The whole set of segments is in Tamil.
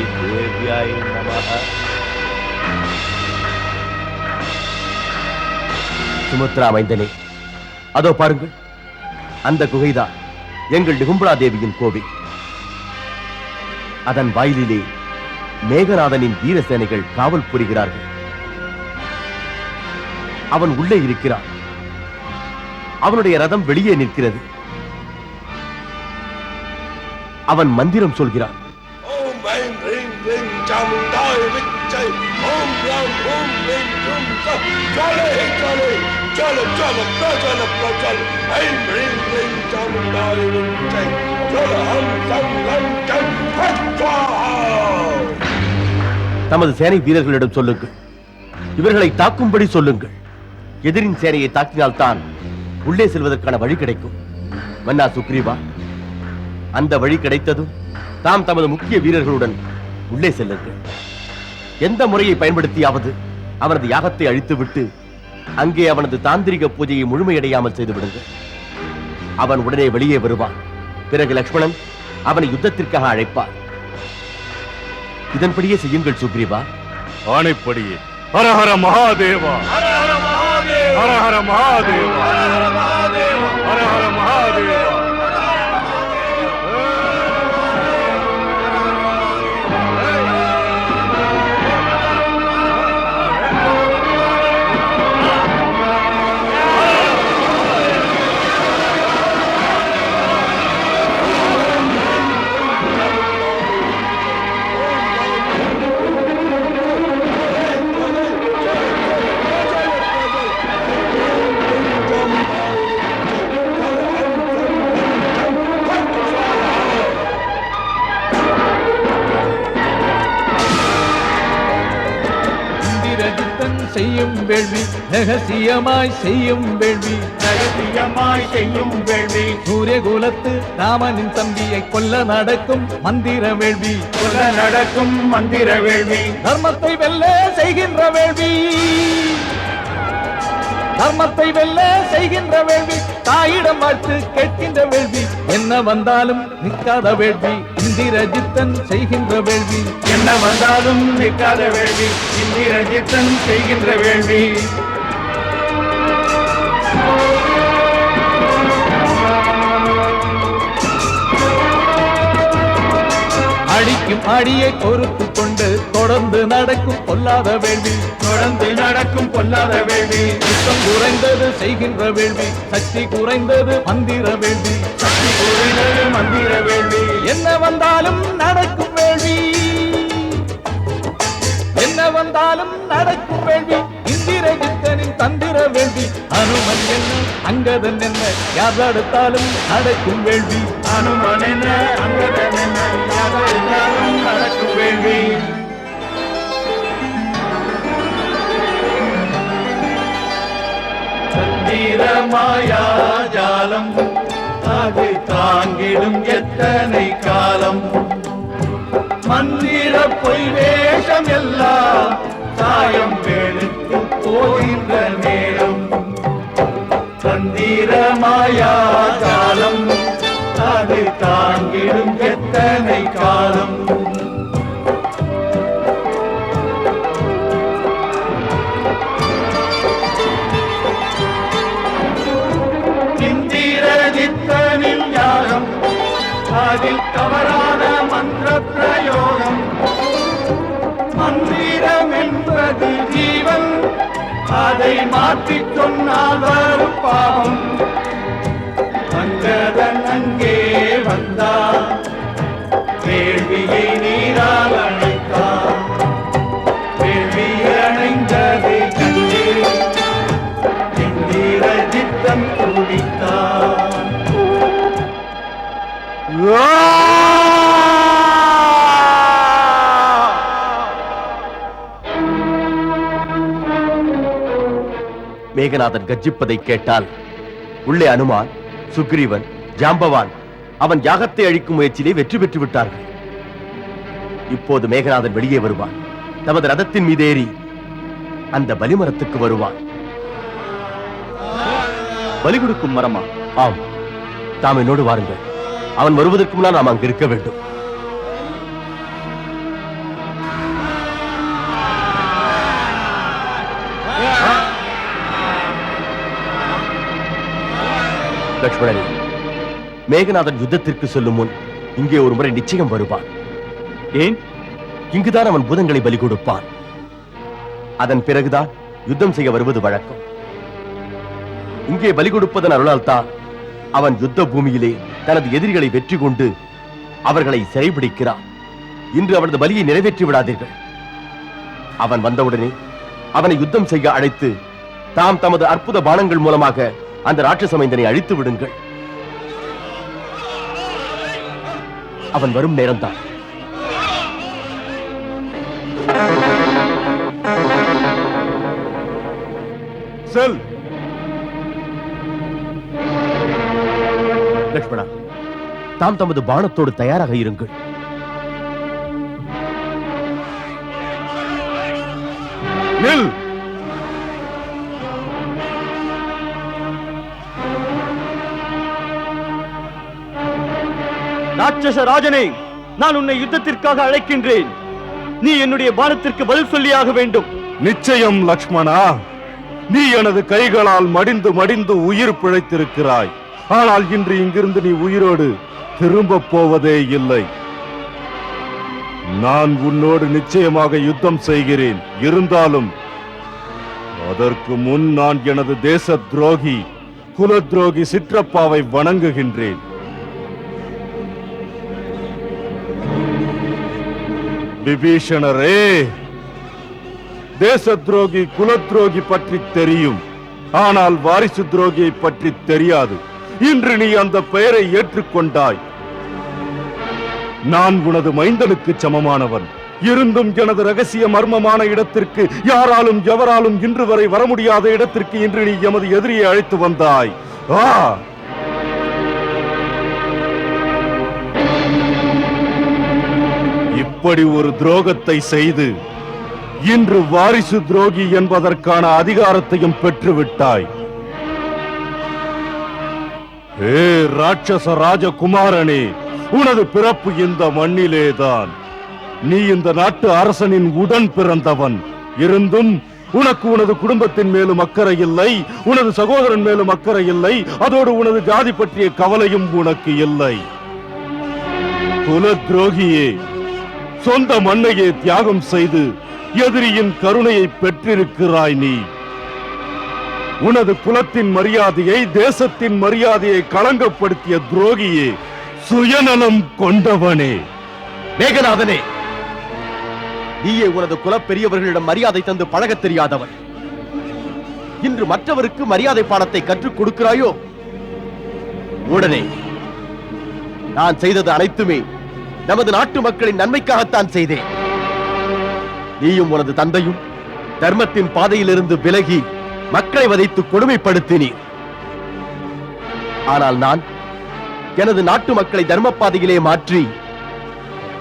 தேவ்யாய் நமः சுமித்ரா மைந்தனே அதோ பாருங்கள் அந்த குகைதான் எங்கள் நிகும்பலா தேவியின் கோவில். அதன் வாயிலிலே மேகநாதனின் வீரசேனைகள் காவல் புரிகிறார்கள். அவன் உள்ளே இருக்கிறான். அவனுடைய ரதம் வெளியே நிற்கிறது. அவன் மந்திரம் சொல்கிறான். ஐம் ரீம் ரீம் சாமுண்டாய் விச்சை ஓம் ராம் ஓம் ரீம் room Saleh Saleh Saleh Saleh பிரஜல பிரஜல I'm ரீம் ரீம் சாமுண்டாய் விச்சை சாலே ஹம் சம் லம் சம் பத்வா தமது சேனை வீரர்களிடம் சொல்லுங்கள். இவர்களை தாக்கும்படி சொல்லுங்கள். எதிரின் சேனையை தாக்கினால்தான் உள்ளே செல்வதற்கான வழி கிடைக்கும். மன்னா சுக்ரீவா அந்த வழி கிடைத்ததும் தாம் தமது முக்கிய வீரர்களுடன் உள்ளே செல்லுங்கள். எந்த முறையை பயன்படுத்தியாவது அவனது யாகத்தை அழித்துவிட்டு அங்கே அவனது தாந்திரிக பூஜையை முழுமையடையாமல் செய்து விடுங்கள் அவன் உடனே வெளியே வருவான். பிறகு லக்ஷ்மணன் அவனை யுத்தத்திற்காக அழைப்பார். இதன்படியே செய்யுங்கள் சுக்ரீவா. ஆணைப்படியே ஹர ஹர மகாதேவா. ஹர ஹர மகாதேவா. வேள்வி ரகசியமாய் செய்யும் வேள்வி. ரகசியமாய் செய்யும் வேள்வி. சூரிய குலத்து ராமனின் தம்பியை கொல்ல நடக்கும் மந்திர வேள்வி. சொல்ல நடக்கும் மந்திர வேள்வி. தர்மத்தை வெல்ல செய்கின்ற வேள்வி. தர்மத்தை வெல்ல செய்கின்ற வேள்வி தாயிடம் வாழ்த்து கேட்கின்ற வேள்வி. என்ன வந்தாலும் நிற்காத வேள்வி இந்திரஜித்தன் செய்கின்ற வேள்வி. என்ன வந்தாலும் நிற்காத வேள்வி இந்திரஜித்தன் செய்கின்ற வேள்வி. அடியை பொறுத்து கொண்டு தொடர்ந்து நடக்கும் பொல்லாத வேள்வி. தொடர்ந்து நடக்கும் பொல்லாத வேள்வி. யுத்தம் குறைந்தது செய்கின்ற வேள்வி. சக்தி குறைந்தது மந்திர வேள்வி. சக்தி குறைந்தது மந்திர வேள்வி. என்ன வந்தாலும் நடக்கும் வேள்வி. என்ன வந்தாலும் நடக்கும் வேள்வி. வேள்வி அனுமன் என்ன? அங்கதன் என்ன? யார் தடுத்தாலும் நடக்கும் வேள்வி. அனுமன் என்ன? அங்கதன் என்ன? யாவரெல்லாரும் நடக்கும் வேள்வி. மாயா ஜாலம். அது தாங்கிடும் எத்தனை காலம்? மந்திர பொய் வேஷம் எல்லாம் தாயம் வெளுத்து போயின் தந்திர மாயாஜாலம் அது தாங்கிடும் எத்தனை காலம்? இந்திர இந்திரஜித்தனின் யாகம் அதில் தவறா அதை மாற்றி சொன்னால் வரும் பாவம். அங்கதன் அங்கே வந்தார் கேள்வியை நீராளன் மேகநாதன் கர்ஜிப்பதை கேட்டால் உள்ளே அனுமான் சுக்ரீவன் ஜாம்பவான் அவன் யாகத்தை அழிக்கும் முயற்சியிலே வெற்றி பெற்று விட்டார்கள். இப்போது மேகநாதன் வெளியே வருவான். தமது ரதத்தின் மீது ஏறி அந்த பலிமரத்துக்கு வருவான். பலி கொடுக்கும் மரமா? ஆம். தாம் என்னோடு வாருங்கள். அவன் வருவதற்கு முன்னால் நாம் அங்கு இருக்க வேண்டும். லட்சுமணனே மேகநாதன் யுத்தத்திற்கு செல்லும் முன் இங்கே ஒரு முறை நிச்சயம் வருவான். ஏன்? இங்குதான் அவன் புதன்களை பலி கொடுப்பான். அதன் பிறகுதான் யுத்தம் செய்ய வருவது வழக்கம். இங்கே பலி கொடுப்பதன் அருளால் தான் அவன் யுத்த பூமியிலே தனது எதிரிகளை வெற்றி கொண்டு அவர்களை சிறைபிடிக்கிறான். இன்று அவனது பலியை நிறைவேற்றி விடாதீர்கள். அவன் வந்தவுடனே அவனை யுத்தம் செய்ய அழைத்து தாம் தமது அற்புத பானங்கள் மூலமாக அந்த ராட்சச மைந்தனை அழித்து விடுங்கள். அவன் வரும் நேரம்தான். செல். லட்சுமணா தாம் தமது பானத்தோடு தயாராக இருங்கள். நில். ராட்சச ராஜனை நான் உன்னை யுத்தத்திற்காக அழைக்கின்றேன். நீ என்னுடைய பானத்திற்கு பதில் சொல்லியாக வேண்டும். நிச்சயம் லக்ஷ்மணா. நீ எனது கைகளால் மடிந்து மடிந்து உயிர் பிழைத்திருக்கிறாய். ஆனால் இன்று இங்கிருந்து நீ உயிரோடு திரும்ப போவதே இல்லை. நான் உன்னோடு நிச்சயமாக யுத்தம் செய்கிறேன். இருந்தாலும் அதற்கு முன் நான் எனது தேச துரோகி குல துரோகி சிற்றப்பாவை வணங்குகின்றேன். விபீஷணரே தேச துரோகி குல துரோகி பற்றி தெரியும். ஆனால் வாரிசு துரோகியை பற்றி தெரியாது. இன்று நீ அந்த பெயரை ஏற்றுக்கொண்டாய். நான் உனது மைந்தனுக்கு சமமானவன். இருந்தும் எனது ரகசிய மர்மமான இடத்திற்கு யாராலும் எவராலும் இன்று வரை வர முடியாத இடத்திற்கு இன்று நீ எமது எதிரியை அழைத்து வந்தாய். ஆ! இப்படி ஒரு துரோகத்தை செய்து இன்று வாரிசு துரோகி என்பதற்கான அதிகாரத்தையும் பெற்றுவிட்டாய். ஏ ராட்சச ராஜகுமாரனே உனது பிறப்பு இந்த மண்ணிலேதான். நீ இந்த நாட்டு அரசனின் உடன் பிறந்தவன். இருந்தும் உனக்கு உனது குடும்பத்தின் மேலும் அக்கறை இல்லை உனது சகோதரன் மேலும் அக்கறை இல்லை அதோடு உனது ஜாதி பற்றிய கவலையும் உனக்கு இல்லை. குல துரோகியே சொந்த மண்ணையே தியாகம் செய்து எதிரியின் கருணையை பெற்றிருக்கிறாய் நீ. உனது குலத்தின் மரியாதையை தேசத்தின் மரியாதையை களங்கப்படுத்திய துரோகியே சுயநலம் கொண்டவனே. மேகநாதனே நீயே உனது குல பெரியவர்களிடம் மரியாதை தந்து பழகத் தெரியாதவன். இன்று மற்றவருக்கு மரியாதை பாடத்தை கற்றுக் கொடுக்கிறாயோ? உடனே நான் செய்தது அனைத்துமே நமது நாட்டு மக்களின் நன்மைக்காகத்தான் செய்தேன். நீயும் உனது தந்தையும் தர்மத்தின் பாதையிலிருந்து விலகி மக்களை வதைத்து கொடுமைப்படுத்தினீர். ஆனால் நான் எனது நாட்டு மக்களை தர்ம பாதையிலே மாற்றி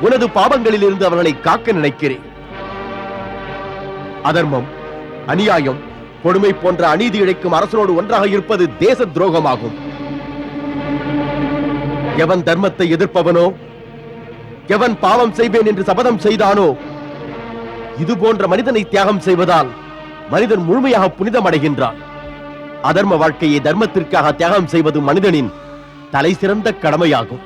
உனது பாவங்களிலிருந்து அவர்களை காக்க நினைக்கிறேன். அதர்மம் அநியாயம் கொடுமை போன்ற அநீதி இழைக்கும் அரசனோடு ஒன்றாக இருப்பது தேச துரோகமாகும். எவன் தர்மத்தை எதிர்ப்பவனோ எவன் பாவம் செய்வேன் என்று சபதம் செய்தானோ? இது போன்ற மனிதனை தியாகம் செய்வதால் மனிதன் முழுமையாக புனிதம் அடைகின்றான் அதர்ம வாழ்க்கையை தர்மத்திற்காக தியாகம் செய்வது மனிதனின் தலை சிறந்த கடமையாகும்.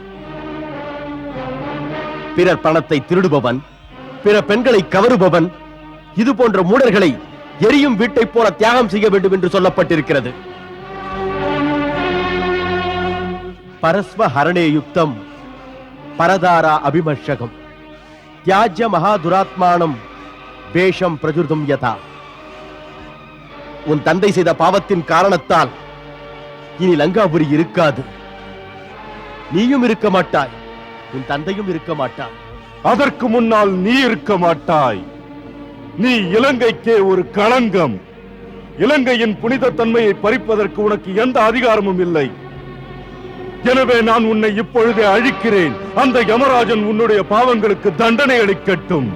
பிறர் பணத்தை திருடுபவன் பிற பெண்களை கவருபவன் இது போன்ற மூடர்களை எரியும் வீட்டைப் போல தியாகம் செய்ய வேண்டும் என்று சொல்லப்பட்டிருக்கிறது. பரஸ்வ ஹரணே யுக்தம் பரதாரா அபிமர்ஷகம். தியாஜ்ய மகாதுராத்மானம் வேஷம் பிரஜுர்தும் யதா. உன் தந்தை செய்த பாவத்தின் காரணத்தால் இனி லங்காபுரி இருக்காது. நீயும் இருக்க மாட்டாய். உன் தந்தையும் இருக்க மாட்டாய். அதற்கு முன்னால் நீ இருக்க மாட்டாய். நீ இலங்கைக்கே ஒரு களங்கம். இலங்கையின் புனித தன்மையை பறிப்பதற்கு உனக்கு எந்த அதிகாரமும் இல்லை. எனவே நான் உன்னை இப்பொழுதே அழிக்கிறேன். அந்த யமராஜன் உன்னுடைய பாவங்களுக்கு தண்டனை அளிக்கட்டும்.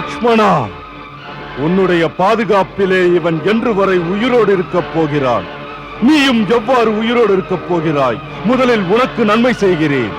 லக்ஷ்மணா உன்னுடைய பாதுகாப்பிலே இவன் என்று வரை உயிரோடு இருக்கப் போகிறான். நீயும் எவ்வாறு உயிரோடு இருக்கப் போகிறாய்? முதலில் உனக்கு நன்மை செய்கிறேன்.